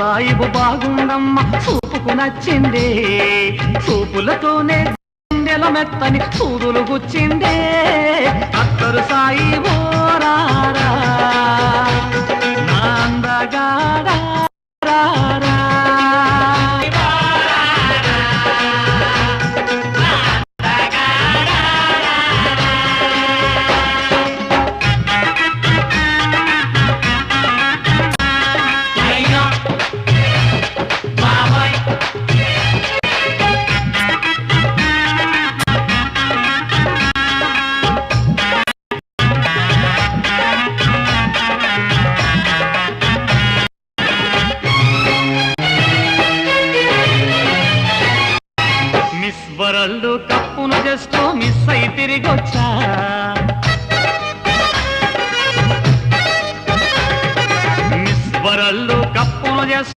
సాయిబు బాగుండమ్మ. చూపుకు నచ్చిందే. చూపులతోనే గుండెల మెత్తని సూదులు గుచ్చిందే. అత్తరు సాయిబో రారా. అందగా మిస్ వరల్డ్ కప్పును జస్ట్ మిస్ అయి తిరిగొచ్చా? మిస్ వరల్డ్ కప్పును జస్ట్